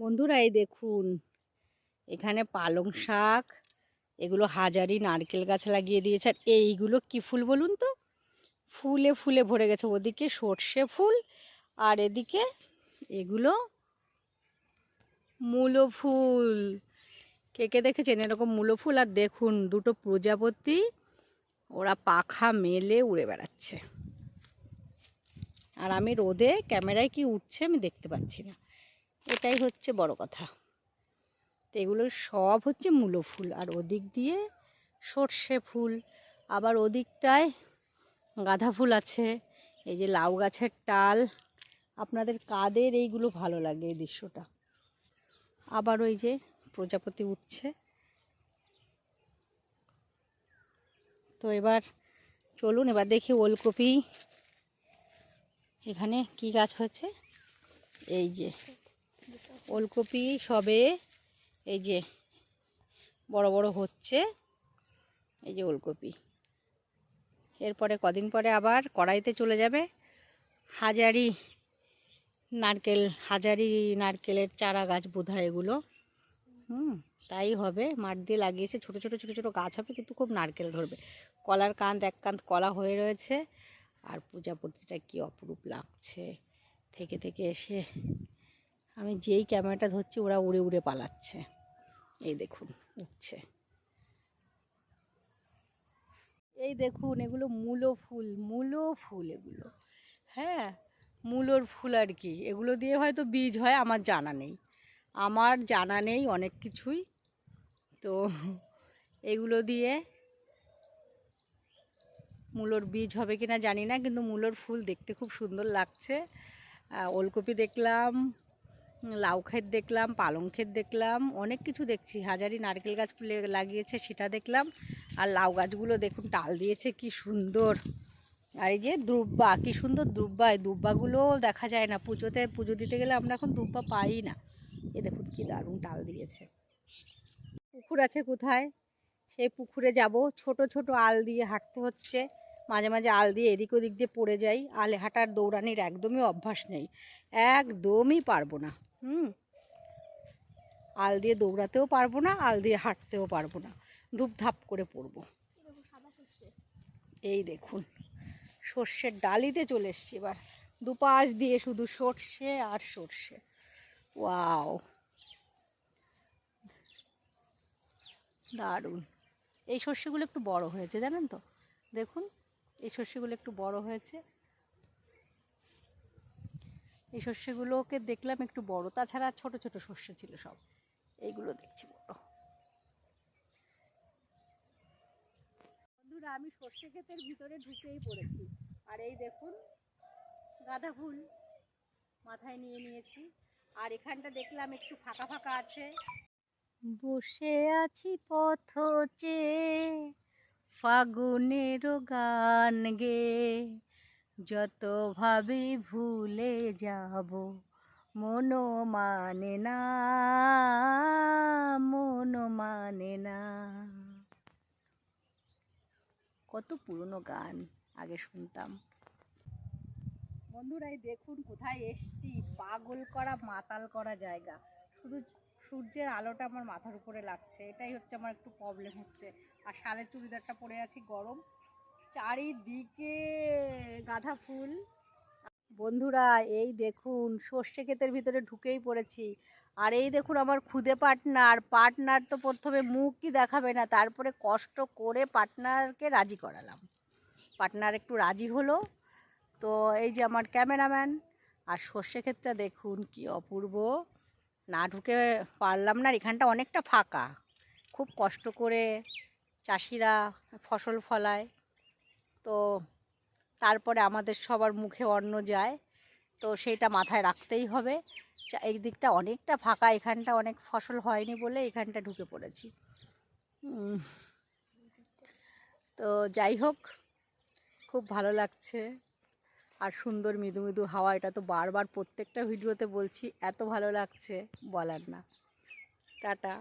বন্ধুরা, এই দেখুন, এখানে পালং শাক, এগুলো হাজারি নারকেল গাছ লাগিয়ে দিয়েছে। আর এইগুলো কি ফুল বলুন তো? ফুলে ফুলে ভরে গেছে। ওদিকে সর্ষে ফুল আর এদিকে এগুলো মূলো ফুল। কে কে দেখেছেন এরকম মূলো ফুল? আর দেখুন, দুটো প্রজাপতি, ওরা পাখা মেলে উড়ে বেড়াচ্ছে। আর আমি রোদে ক্যামেরায় কি উঠছে আমি দেখতে পাচ্ছি না। এটাই হচ্ছে বড় কথা। তো এগুলো সব হচ্ছে মূলো ফুল। আর ওদিক দিয়ে সর্ষে ফুল, আবার ওদিকটায় গাঁদা ফুল আছে, এই যে লাউ গাছের টাল। আপনাদের কাদের এইগুলো ভালো লাগে এই দৃশ্যটা? আবার ওই যে প্রজাপতি উঠছে। তো এবার চলুন, এবার দেখি ওলকপি। এখানে কি গাছ হয়েছে? এই যে ওলকপি সবে এই যে বড় বড় হচ্ছে, এই যে ওলকপি। এরপরে কদিন পরে আবার কড়াইতে চলে যাবে হাজারি নারকেল, হাজারি নারকেলের চারা গাছ বোধহয় এগুলো। হুম, তাই হবে, মাঠ দিয়ে লাগিয়েছে। ছোট ছোট ছোট ছোট গাছ হবে, কিন্তু খুব নারকেল ধরবে। কলার কাঁধ, এক কাঁধ কলা হয়ে রয়েছে। আর পূজা পূজাপতিটা কি অপরূপ লাগছে। থেকে থেকে এসে আমি যেই ক্যামেরাটা ধরছি, ওরা উড়ে উড়ে পালাচ্ছে। এই দেখুন উঠছে এই দেখুন, এগুলো মূলো ফুল মূলো ফুল এগুলো। হ্যাঁ মূলোর ফুল আর কি। এগুলো দিয়ে হয়তো বীজ হয়, আমার জানা নেই। আমার জানা নেই অনেক কিছুই। তো এগুলো দিয়ে মূলোর বীজ হবে কিনা জানি না, কিন্তু মূলোর ফুল দেখতে খুব সুন্দর লাগছে। ওলকপি দেখলাম লাউ ক্ষেত দেখলাম, পালং ক্ষেত দেখলাম, অনেক কিছু দেখছি। হাজারি নারকেল গাছ ফুলে- লাগিয়েছে, সেটা দেখলাম। আর লাউ গাছগুলো দেখুন, টাল দিয়েছে, কি সুন্দর। আর এই যে দুব্বা, কি সুন্দর দুব্বা, এই দুব্বাগুলো দেখা যায় না। পুজোতে, পুজো দিতে গেলে আমরা এখন দুব্বা পাই না। এ দেখুন, কি দারুণ টাল দিয়েছে। পুকুর আছে কোথায়? সেই পুকুরে যাব। ছোট ছোট আল দিয়ে হাঁটতে হচ্ছে। মাঝে মাঝে আল দিয়ে এদিক ওদিক দিয়ে পড়ে যাই। আলে হাঁটার দৌড়ানির একদমই অভ্যাস নেই। একদমই পারব না। হুম। আল দিয়ে দৌড়াতেও পারব না, আল দিয়ে হাঁটতেও পারব না। ধূপধাপ করে পড়ব। এই দেখুন, সর্ষের ডালিতে চলে এসছি এবার। দুপাশ দিয়ে শুধু সর্ষে আর সর্ষে। ওয়াও। দারুণ। এই সর্ষেগুলো একটু বড় হয়েছে, জানেন তো? দেখুন, এই সর্ষেগুলো একটু বড় হয়েছে। এই শস্যগুলোকে দেখলাম একটু বড়, তাছাড়া ছোট ছোট শস্য ছিল সব। এইগুলো দেখছি বড়। বন্ধুরা, আমি সর্ষে ক্ষেতের ভিতরে ঢুকেই পড়েছি। আর এই দেখুন, গাঁদা ফুল মাথায় নিয়ে নিয়েছি। আর এখানটা দেখলাম একটু ফাঁকা ফাঁকা আছে। বসে আছি পথ চেয়ে, ফাগুনেরও গান গে। যত ভাবি ভুলে যাব, মনো মানে না, মনো মানে না। কত পুরনো গান আগে শুনতাম। বন্ধুরাই দেখুন, কোথায় এসছি। পাগল করা, মাতাল করা জায়গা। শুধু সূর্যের আলোটা আমার মাথার উপরে লাগছে। এটাই হচ্ছে আমার একটু প্রবলেম হচ্ছে। আর শালের চুড়িদারটা পরে আছি গরম। চারিদিকে গাঁদা ফুল। বন্ধুরা, এই দেখুন, সর্ষে ক্ষেতের ভিতরে ঢুকেই পড়েছি। আর এই দেখুন, আমার খুদে পার্টনার পার্টনার তো প্রথমে মুখই দেখাবে না, তারপরে কষ্ট করে পার্টনারকে রাজি করালাম। পার্টনার একটু রাজি হলো। তো এই যে আমার ক্যামেরাম্যান, আর সর্ষে ক্ষেতটা দেখুন, কি অপূর্ব। না ঢুকে পারলাম না এখানটা অনেকটা ফাঁকা। খুব কষ্ট করে চাষিরা ফসল ফলায়। তো তারপরে আমাদের সবার মুখে অন্ন যায়। তো সেইটা মাথায় রাখতেই হবে। এই দিকটা অনেকটা ফাঁকা, এখানটা অনেক ফসল হয়নি বলে এখানটা ঢুকে পড়েছি। তো যাই হোক, খুব ভালো লাগছে। আর সুন্দর মৃদু মৃদু হাওয়া, এটা তো বারবার প্রত্যেকটা ভিডিওতে বলছি, এত ভালো লাগছে, বলার না। টাটা।